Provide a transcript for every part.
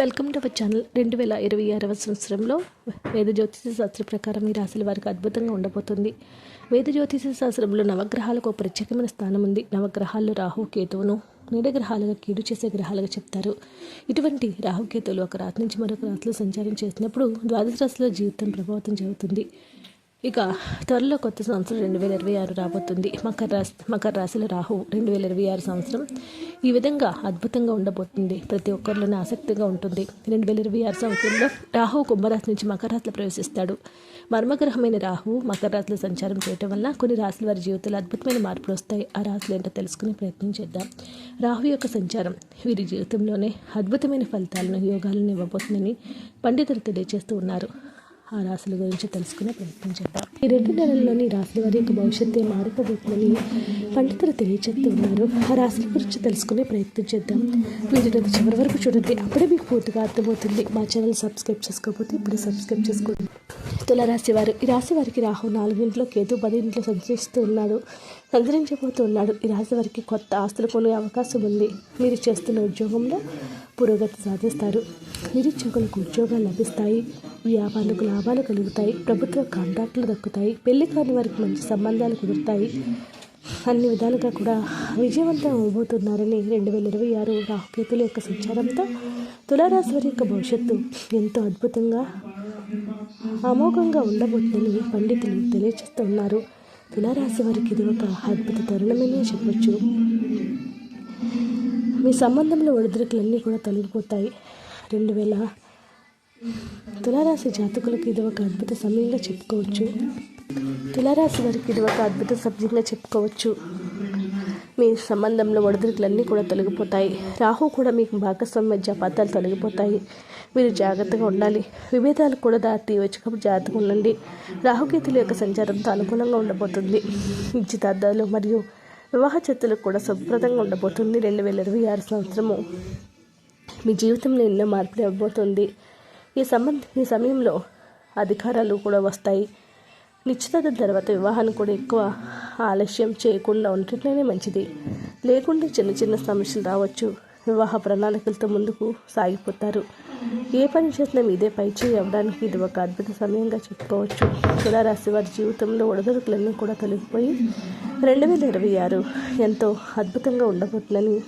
Welcome to our channel రెండు వేల ఇరవై ఆరవ సంవత్సరంలో వేద జ్యోతిష శాస్త్ర ప్రకారం ఈ రాశుల వారికి అద్భుతంగా ఉండబోతుంది. వేద జ్యోతిష శాస్త్రంలో నవగ్రహాలకు ఒక ప్రత్యేకమైన స్థానం ఉంది. నవగ్రహాల్లో రాహు కేతువును నీడగ్రహాలుగా కీడు చేసే గ్రహాలుగా చెప్తారు. ఇటువంటి రాహుకేతువులు ఒక రాత్రి నుంచి మరొక రాత్రిలో సంచారం చేసినప్పుడు ద్వాదశ రాశిలో జీవితం ప్రభావితం జరుగుతుంది ఇక త్వరలో కొత్త సంవత్సరం రెండు వేల ఇరవై ఆరు రాబోతుంది. మకర రాశి మకర రాశిలో రాహు రెండు వేల ఇరవై ఆరు సంవత్సరం ఈ విధంగా అద్భుతంగా ఉండబోతుంది. ప్రతి ఒక్కరిలోనే ఆసక్తిగా ఉంటుంది. రెండు వేల ఇరవై ఆరు సంవత్సరంలో రాహు కుంభరాశి నుంచి మకర రాశిలో ప్రవేశిస్తాడు. మర్మగ్రహమైన రాహు మకర రాశిలో సంచారం చేయటం వల్ల కొన్ని రాశుల వారి జీవితంలో అద్భుతమైన మార్పులు వస్తాయి. ఆ రాశులు ఏంటో తెలుసుకునే ప్రయత్నం చేద్దాం. రాహు యొక్క సంచారం వీరి జీవితంలోనే అద్భుతమైన ఫలితాలను యోగాలను ఇవ్వబోతుందని పండితులు తెలియజేస్తూ ఉన్నారు. ఆ రాశుల గురించి తెలుసుకునే ప్రయత్నం చేద్దాం. ఈ రెండు నెలల్లోని రాశుల వారి యొక్క భవిష్యత్తు మారిపోబోతుందని పండితులు తెలియజేస్తూ ఉన్నారు. ఆ రాశుల గురించి తెలుసుకునే ప్రయత్నం చేద్దాం. వీడియో చివరి వరకు చూడండి. అప్పుడే మీకు పూర్తిగా అర్థమవుతుంది. మా ఛానల్ సబ్స్క్రైబ్ చేసుకోకపోతే ఇప్పుడు సబ్స్క్రైబ్ చేసుకోండి. తులరాశి వారు ఈ రాశి వారికి రాహు నాలుగింట్లో కేతు పదింట్లో సంచరిస్తూ ఉన్నాడు. సంచరించబోతూ ఉన్నాడు. ఈ రాశి వారికి కొత్త ఆస్తులు కొనే అవకాశం ఉంది. మీరు చేస్తున్న ఉద్యోగంలో పురోగతి సాధిస్తారు. నిరుద్యోగులకు ఉద్యోగాలు లభిస్తాయి. వ్యాపారులకు లాభాలు కలుగుతాయి. ప్రభుత్వ కాంట్రాక్టులు దక్కుతాయి పెళ్ళి కాని వారికి మంచి సంబంధాలు కుదురుతాయి. అన్ని విధాలుగా కూడా విజయవంతం అవబోతున్నారని రెండు వేల ఇరవై ఆరు రాహుకేతుల యొక్క సంచారంతో తులారాశి వారి యొక్క భవిష్యత్తు ఎంతో అద్భుతంగా అమోఘంగా ఉండబోతుందని పండితులు తెలియజేస్తున్నారు. తులారాశి వారికి ఇది ఒక అద్భుత తరుణమని చెప్పొచ్చు. మీ సంబంధంలో ఒడిదుడుకులన్నీ కూడా తొలగిపోతాయి. రెండు వేల తులారాశి జాతకులకు ఇది ఒక అద్భుత సమయంగా చెప్పుకోవచ్చు. తులారాశి వారికి ఇది ఒక అద్భుత సమయంగా చెప్పుకోవచ్చు. మీ సంబంధంలో ఒడిదుడుకులన్నీ కూడా తొలగిపోతాయి. రాహు కూడా మీకు భాగస్వామి మధ్య అపార్థాలు తొలగిపోతాయి. మీరు జాగ్రత్తగా ఉండాలి. విభేదాలు కూడా దాటి తీయవచ్చు జాగ్రత్తగా ఉండండి. రాహుకేతుల యొక్క సంచారంతో అనుకూలంగా ఉండబోతుంది. నిశ్చితార్థాలు మరియు వివాహ చర్చలకు కూడా శుభ్రతంగా ఉండబోతుంది రెండు వేల ఇరవై ఆరు సంవత్సరము. మీ జీవితంలో ఎన్నో మార్పులు ఇవ్వబోతుంది ఈ సంబంధ ఈ సమయంలో అధికారాలు కూడా వస్తాయి. నిశ్చితార్థం తర్వాత వివాహాన్ని కూడా ఎక్కువ ఆలస్యం చేయకుండా ఉండటమే మంచిది. లేకుంటే చిన్న చిన్న సమస్యలు రావచ్చు. వివాహ ప్రణాళికలతో ముందుకు సాగిపోతారు. ఏ పని చేసినా మీదే పైచేయి అవ్వడానికి ఇది ఒక అద్భుత సమయంగా చెప్పుకోవచ్చు. తులారాశి వారి జీవితంలో ఒడదొడుకులన్నీ కూడా తొలగిపోయి రెండు వేల ఇరవై ఆరు ఎంతో అద్భుతంగా ఉండబోతుందని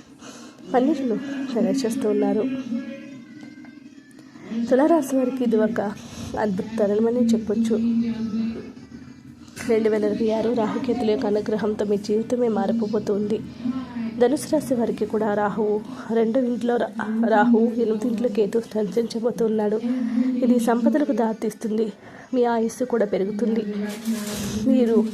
పన్నీరులు తెలియజేస్తూ ఉన్నారు తులారాశి వారికి ఇది ఒక అద్భుత తరుణమని చెప్పొచ్చు. రెండు వేల ఇరవై ఆరు రాహుకేతుల యొక్క అనుగ్రహంతో మీ జీవితమే మారిపోతుంది ధనుసు రాశి వారికి కూడా రాహువు రెండు ఇంట్లో రాహువు ఎనిమిది ఇంట్లో కేతు సంచరించబోతున్నాడు. ఇది సంపదలకు దారితీస్తుంది. మీ ఆయుస్సు కూడా పెరుగుతుంది. మీరు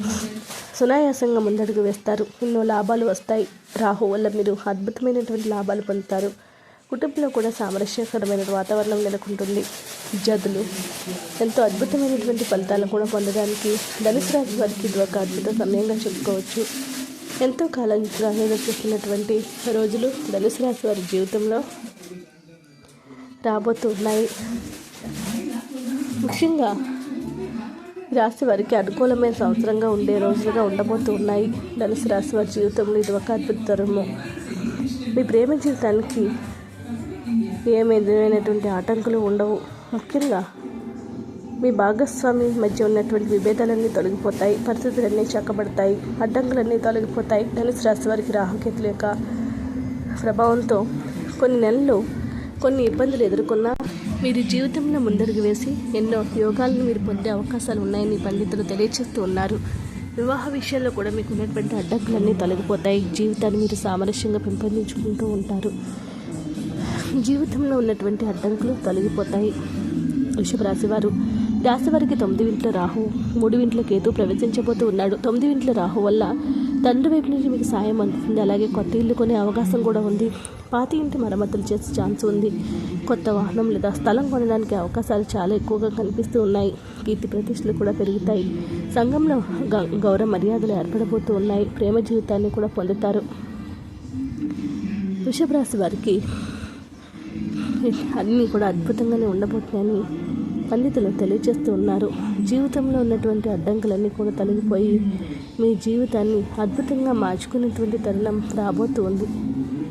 సునాయాసంగా ముందడుగు వేస్తారు. ఎన్నో లాభాలు వస్తాయి. రాహు వల్ల మీరు అద్భుతమైనటువంటి లాభాలు పొందుతారు. కుటుంబంలో కూడా సామరస్యకరమైన వాతావరణం నెలకొంటుంది. విద్యార్థులు ఎంతో అద్భుతమైనటువంటి ఫలితాలను కూడా పొందడానికి ధనుసు రాశి వారికి ఇది ఒక అద్భుత సమయంగా చెప్పుకోవచ్చు. ఎంతో కాలంగా ఎదురు చూస్తున్నటువంటి రోజులు ధనుసు రాశి వారి జీవితంలో రాబోతున్నాయి. ముఖ్యంగా రాశి వారికి అనుకూలమైన సంవత్సరంగా ఉండే రోజులుగా ఉండబోతూ ఉన్నాయి ధనుసు రాశి వారి జీవితంలో ఇది ఒక అద్భుత తరుణము మీ ప్రేమ జీవితానికి ఏమైనటువంటి ఆటంకులు ఉండవు. ముఖ్యంగా మీ భాగస్వామి మధ్య ఉన్నటువంటి విభేదాలన్నీ తొలగిపోతాయి పరిస్థితులన్నీ చక్కబడతాయి అడ్డంకులన్నీ తొలగిపోతాయి. ధనుసు రాశి వారికి రాహుకేతుల యొక్క ప్రభావంతో కొన్ని నెలలు కొన్ని ఇబ్బందులు ఎదుర్కొన్నా మీరు జీవితంలో ముందడుగు వేసి ఎన్నో యోగాలను మీరు పొందే అవకాశాలు ఉన్నాయని పండితులు తెలియజేస్తూ ఉన్నారు. వివాహ విషయంలో కూడా మీకు ఉన్నటువంటి అడ్డంకులన్నీ తొలగిపోతాయి. జీవితాన్ని మీరు సామరస్యంగా పెంపొందించుకుంటూ ఉంటారు. జీవితంలో ఉన్నటువంటి అడ్డంకులు తొలగిపోతాయి. వృషభరాశి వారు రాశివారికి తొమ్మిది ఇంట్లో రాహు మూడు ఇంట్లో కేతు ప్రవేశించబోతూ ఉన్నాడు. తొమ్మిది ఇంట్లో రాహు వల్ల తండ్రి వైపు నుంచి మీకు సాయం అందుతుంది. అలాగే కొత్త ఇల్లు కొనే అవకాశం కూడా ఉంది. పాతి ఇంటి మరమ్మతులు చేసే ఛాన్స్ ఉంది. కొత్త వాహనం లేదా స్థలం కొనడానికి అవకాశాలు చాలా ఎక్కువగా కనిపిస్తూ ఉన్నాయి. కీర్తి ప్రతిష్టలు కూడా పెరుగుతాయి. సంఘంలో గ- గౌరవ మర్యాదలు ఏర్పడబోతూ ఉన్నాయి. ప్రేమ జీవితాన్ని కూడా పొందుతారు. వృషభ రాశి వారికి అన్నీ కూడా అద్భుతంగానే ఉండబోతున్నాయని పండితులు తెలియజేస్తూ ఉన్నారు. జీవితంలో ఉన్నటువంటి అడ్డంకులన్నీ కూడా తొలగిపోయి మీ జీవితాన్ని అద్భుతంగా మార్చుకునేటువంటి తరుణం రాబోతూ ఉంది.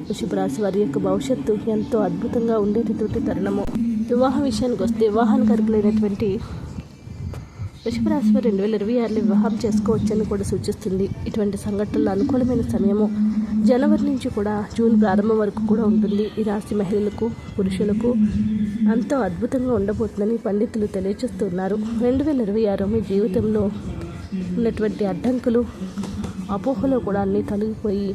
వృషభరాశి వారి యొక్క భవిష్యత్తు ఎంతో అద్భుతంగా ఉండేటటువంటి తరుణము. వివాహ విషయానికి వస్తే వివాహానికి అర్హులైనటువంటి వృషభ రాశి రెండు వేల ఇరవై ఆరులో వివాహం చేసుకోవచ్చని కూడా సూచిస్తుంది. ఇటువంటి సంఘటనలు అనుకూలమైన సమయము జనవరి నుంచి కూడా జూన్ ప్రారంభం వరకు కూడా ఉంటుంది. ఈ రాశి మహిళలకు పురుషులకు అంతో అద్భుతంగా ఉండబోతుందని పండితులు తెలియజేస్తున్నారు. రెండు వేల ఇరవై ఆరు మీ జీవితంలో ఉన్నటువంటి అడ్డంకులు అపోహలో కూడా అన్నీ తొలగిపోయి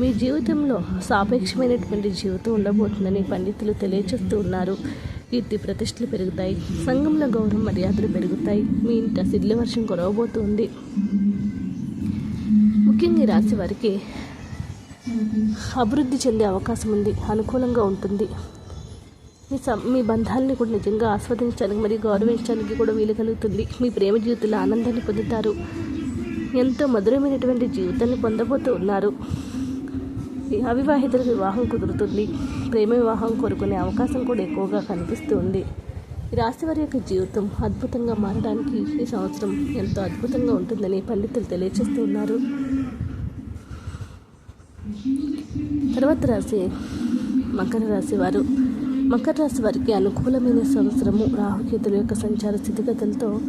మీ జీవితంలో సాపేక్షమైనటువంటి జీవితం ఉండబోతుందని పండితులు తెలియజేస్తూ ఉన్నారు కీర్తి ప్రతిష్టలు పెరుగుతాయి. సంఘంలో గౌరవం మర్యాదలు పెరుగుతాయి. మీ ఇంట సిడ్ల వర్షం కురవబోతుంది. ముఖ్యంగా ఈ రాశి వారికి అభివృద్ధి చెందే అవకాశం ఉంది. అనుకూలంగా ఉంటుంది. మీ సం మీ బంధాలని కూడా నిజంగా ఆస్వాదించడానికి మరియు గౌరవించడానికి కూడా వీలు కలుగుతుంది. మీ ప్రేమ జీవితంలో ఆనందాన్ని పొందుతారు. ఎంతో మధురమైనటువంటి జీవితాన్ని పొందబోతూ ఉన్నారు ఈ అవివాహితులకు వివాహం కుదురుతుంది. ప్రేమ వివాహం కోరుకునే అవకాశం కూడా ఎక్కువగా కనిపిస్తుంది. ఈ రాశి వారి యొక్క జీవితం అద్భుతంగా మారడానికి ఈ సంవత్సరం ఎంతో అద్భుతంగా ఉంటుందని పండితులు తెలియజేస్తూ ఉన్నారు. తర్వాత రాశి మకర రాశి వారు. మకర రాశి వారికి అనుకూలమైన సంవత్సరము రాహుకేతుల యొక్క సంచార స్థితిగతులతో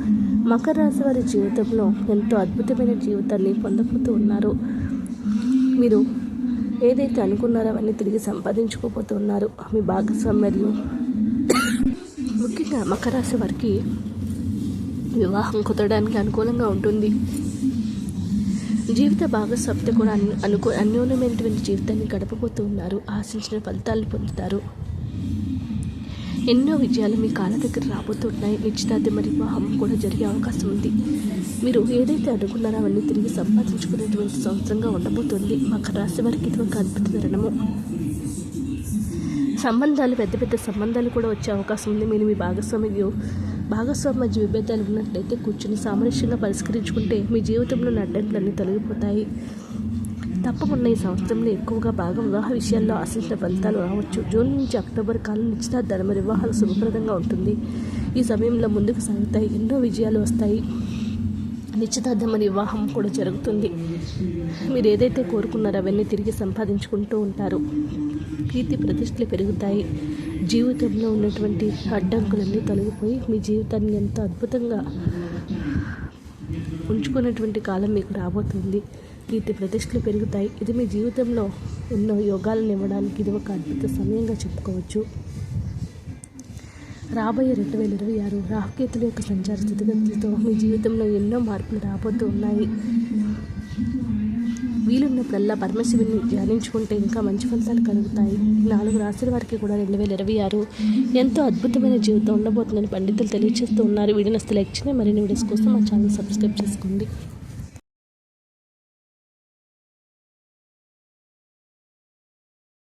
మకర రాశి వారి జీవితంలో ఎంతో అద్భుతమైన జీవితాన్ని పొందబోతూ ఉన్నారు. మీరు ఏదైతే అనుకున్నారో అవన్నీ తిరిగి సంపాదించుకోబోతున్నారు. మీ భాగస్వామ్యులు ముఖ్యంగా మకర రాశి వారికి వివాహం కుదరడానికి అనుకూలంగా ఉంటుంది. జీవిత భాగస్వామితో కూడా అను అనుకూ అన్యోన్యమైనటువంటి జీవితాన్ని గడపబోతూ ఉన్నారు ఆశించిన ఫలితాలు పొందుతారు. ఎన్నో విజయాలు మీ కాళ్ళ దగ్గర రాబోతున్నాయి. నిశ్చితార్థం మరియు వివాహం కూడా జరిగే అవకాశం ఉంది. మీరు ఏదైతే అనుకున్నారో అవన్నీ తిరిగి సంపాదించుకునేటువంటి సంవత్సరంగా ఉండబోతుంది. మకర రాశి వారికి ఇది ఒక అద్భుత తరుణము. సంబంధాలు పెద్ద పెద్ద సంబంధాలు కూడా వచ్చే అవకాశం ఉంది. మీరు మీ భాగస్వామి భాగస్వామి మధ్య విభేదాలు ఉన్నట్లయితే కూర్చుని సామరస్యంగా పరిష్కరించుకుంటే మీ జీవితంలో అడ్డంకులన్నీ తొలగిపోతాయి. తప్పకుండా ఈ సంవత్సరంలో ఎక్కువగా భాగం వివాహ విషయాల్లో ఆశించిన ఫలితాలు రావచ్చు. జూన్ నుంచి అక్టోబర్ కాలం నిశ్చితార్థ మరి వివాహాలు శుభప్రదంగా ఉంటుంది. ఈ సమయంలో ముందుకు సాగుతాయి. ఎన్నో విజయాలు వస్తాయి. నిశ్చితార్థం వివాహం కూడా జరుగుతుంది. మీరు ఏదైతే కోరుకున్నారో అవన్నీ తిరిగి సంపాదించుకుంటూ ఉంటారు. కీర్తి ప్రతిష్టలు పెరుగుతాయి. జీవితంలో ఉన్నటువంటి అడ్డంకులన్నీ తొలగిపోయి మీ జీవితాన్ని ఎంతో అద్భుతంగా ఉంచుకున్నటువంటి కాలం మీకు రాబోతుంది. కీర్తి ప్రతిష్టలు పెరుగుతాయి. ఇది మీ జీవితంలో ఎన్నో యోగాలను ఇవ్వడానికి ఇది ఒక అద్భుత సమయంగా చెప్పుకోవచ్చు. రాబోయే రెండు వేల ఇరవై ఆరు రాహుకేతుల యొక్క సంచార స్థితిగతులతో మీ జీవితంలో ఎన్నో మార్పులు రాబోతూ ఉన్నాయి. వీలున్నప్పుడల్లా పరమశివుని ధ్యానించుకుంటే ఇంకా మంచి ఫలితాలు కలుగుతాయి. నాలుగు రాశుల వారికి కూడా రెండు వేల ఇరవై ఆరు ఎంతో అద్భుతమైన జీవితం ఉండబోతుందని పండితులు తెలియజేస్తూ ఉన్నారు. వీడియోని అసలు లైక్ చేయండి మరిన్ని వీడియోస్ కోసం మా ఛానల్ సబ్స్క్రైబ్ చేసుకోండి.